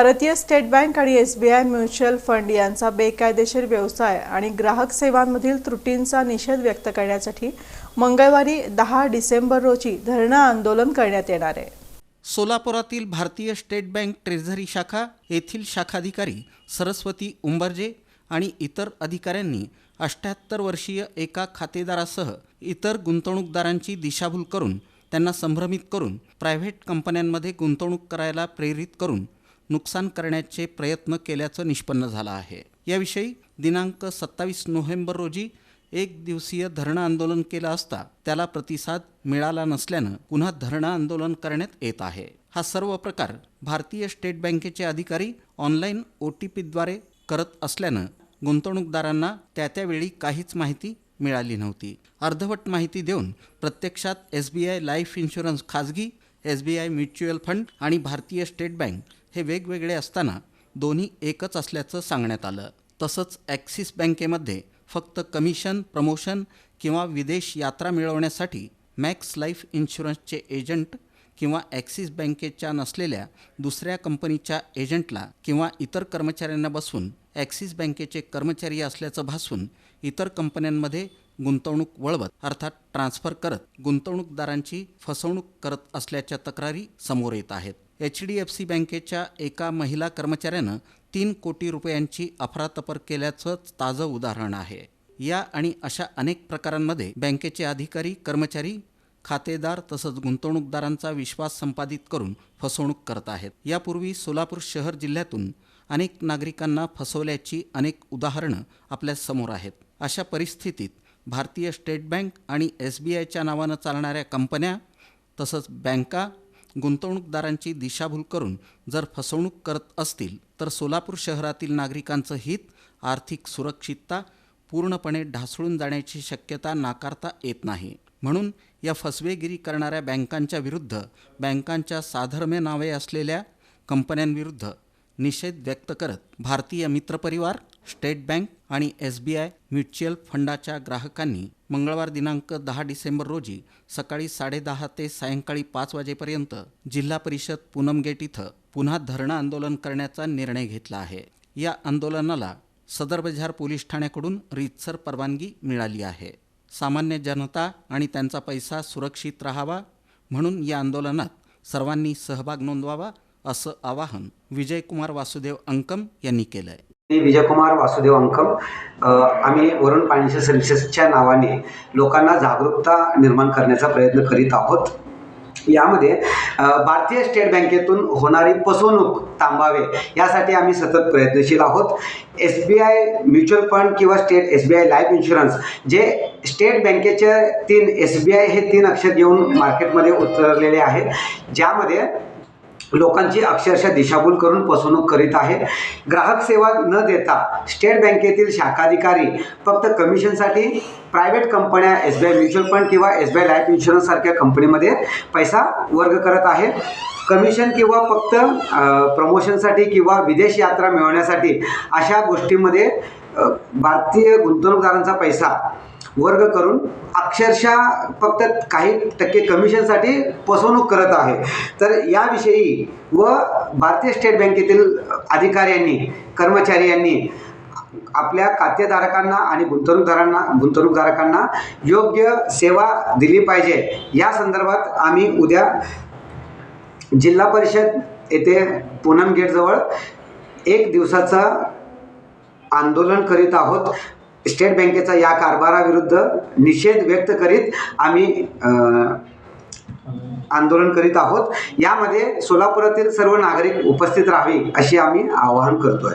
भारतीय state bank आणि S B I mutual fund यांचा बेकायदेशीर व्यवसाय आणि ग्राहक सेवांमधील त्रुटींचा निषेध व्यक्त करण्यासाठी मंगळवारी दहा डिसेंबर रोजी धरणं आंदोलन करण्यात येणार आहे. सोलापुरातील भारतीय स्टेट बँक ट्रेझरी शाखा येथील शाखाधिकारी सरस्वती उंबरजे आणि इतर अधिकाऱ्यांनी अष्ट्याहत्तर वर्षीय एका खातेदारासह इतर गुंतवणूकदारांची दिशाभूल करून त्यांना संभ्रमित करून प्रायव्हेट कंपन्यांमध्ये गुंतवणूक करायला प्रेरित करून नुकसान करण्याचे प्रयत्न केल्याचं निष्पन्न झालं आहे. याविषयी दिनांक सत्तावीस नोव्हेंबर रोजी एक दिवसीय धरणं आंदोलन केलं असता त्याला प्रतिसाद मिळाला नसल्यानं पुन्हा धरणं आंदोलन करण्यात येत आहे. हा सर्व प्रकार भारतीय स्टेट बँकेचे अधिकारी ऑनलाईन ओ टी पीद्वारे करत असल्यानं गुंतवणूकदारांना त्या त्यावेळी काहीच माहिती मिळाली नव्हती. अर्धवट माहिती देऊन प्रत्यक्षात S B I life insurance खाजगी S B I mutual fund आणि भारतीय स्टेट बँक हे वेगवेगळे असताना दोन्ही एकच असल्याचं सांगण्यात आलं. तसंच ॲक्सिस बँकेमध्ये फक्त कमिशन प्रमोशन किंवा विदेश यात्रा मिळवण्यासाठी मॅक्स लाईफ इन्शुरन्सचे एजंट किंवा ॲक्सिस बँकेच्या नसलेल्या दुसऱ्या कंपनीच्या एजंटला किंवा इतर कर्मचाऱ्यांना बसून ॲक्सिस बँकेचे कर्मचारी असल्याचं भासून इतर कंपन्यांमध्ये गुंतवणूक वळवत अर्थात ट्रान्स्फर करत गुंतवणूकदारांची फसवणूक करत असल्याच्या तक्रारी समोर येत आहेत. एच डी एफ सी बँकेच्या एका महिला कर्मचाऱ्यानं तीन कोटी रुपयांची अफरातफर केल्याचं ताजं उदाहरण आहे. या आणि अशा अनेक प्रकारांमध्ये बँकेचे अधिकारी कर्मचारी खातेदार तसंच गुंतवणूकदारांचा विश्वास संपादित करून फसवणूक करत आहेत. यापूर्वी सोलापूर शहर जिल्ह्यातून अनेक नागरिकांना फसवल्याची अनेक उदाहरणं आपल्यासमोर आहेत. अशा परिस्थितीत भारतीय स्टेट बँक आणि एस बी आयच्या नावानं चालणाऱ्या कंपन्या तसंच बँका गुंतवणूकदारांची दिशाभूल करून जर फसवणूक करत असतील तर सोलापूर शहरातील नागरिकांचं हित आर्थिक सुरक्षितता पूर्णपणे ढासळून जाण्याची शक्यता नाकारता येत नाही. म्हणून या फसवेगिरी करणाऱ्या बँकांच्या विरुद्ध बँकांच्या साधर्म्य नावे असलेल्या कंपन्यांविरुद्ध निषेध व्यक्त करत भारतीय मित्रपरिवार स्टेट बँक आणि एस बी आय म्युच्युअल फंडाच्या ग्राहकांनी मंगळवार दिनांक दहा डिसेंबर रोजी सकाळी साडेदहा ते सायंकाळी पाच वाजेपर्यंत जिल्हा परिषद पूनम गेट इथं पुन्हा धरणं आंदोलन करण्याचा निर्णय घेतला आहे. या आंदोलनाला सदर बजार पोलीस ठाण्याकडून रीतसर परवानगी मिळाली आहे. सामान्य जनता आणि त्यांचा पैसा सुरक्षित राहावा म्हणून या आंदोलनात सर्वांनी सहभाग नोंदवावा असं आवाहन विजयकुमार वासुदेव अंकम यांनी केलं आहे मी विजयकुमार वासुदेव अंकम. आम्ही वरुण फायनान्शियल सर्व्हिसेसच्या नावाने लोकांना जागरूकता निर्माण करण्याचा प्रयत्न करीत आहोत. यामध्ये भारतीय स्टेट बँकेतून होणारी फसवणूक थांबावे यासाठी आम्ही सतत प्रयत्नशील आहोत. S B I mutual fund किंवा state S B I life insurance जे स्टेट बँकेचे तीन एस बी आय हे तीन अक्षर घेऊन मार्केटमध्ये उतरलेले आहेत ज्यामध्ये लोकांची अक्षरशः दिशाभूल करून फसवणूक करीत आहे. ग्राहक सेवा न देता स्टेट बँकेतील शाखाधिकारी फक्त कमिशनसाठी प्रायव्हेट कंपन्या S B I mutual fund किंवा एस बी आय लाईफ इन्शुरन्ससारख्या कंपनीमध्ये पैसा वर्ग करत आहे. कमिशन किंवा फक्त प्रमोशनसाठी किंवा विदेश यात्रा मिळवण्यासाठी अशा गोष्टीमध्ये भारतीय गुंतवणूकदारांचा पैसा वर्ग करून अक्षरशः फक्त काही टक्के कमिशनसाठी फसवणूक करत आहे. तर याविषयी व भारतीय स्टेट बँकेतील अधिकाऱ्यांनी कर्मचारी यांनी आपल्या खातेधारकांना आणि गुंतवणूकदारांना गुंतवणूकधारकांना योग्य सेवा दिली पाहिजे. या संदर्भात आम्ही उद्या जिल्हा परिषद येथे पूनम गेटजवळ एक दिवसाचं आंदोलन करीत आहोत. स्टेट बँकेचा या कारभाराविरुद्ध निषेध व्यक्त करीत आम्ही आंदोलन करीत आहोत. यामध्ये सोलापुरातील सर्व नागरिक उपस्थित राहावे अशी आम्ही आवाहन करतो आहे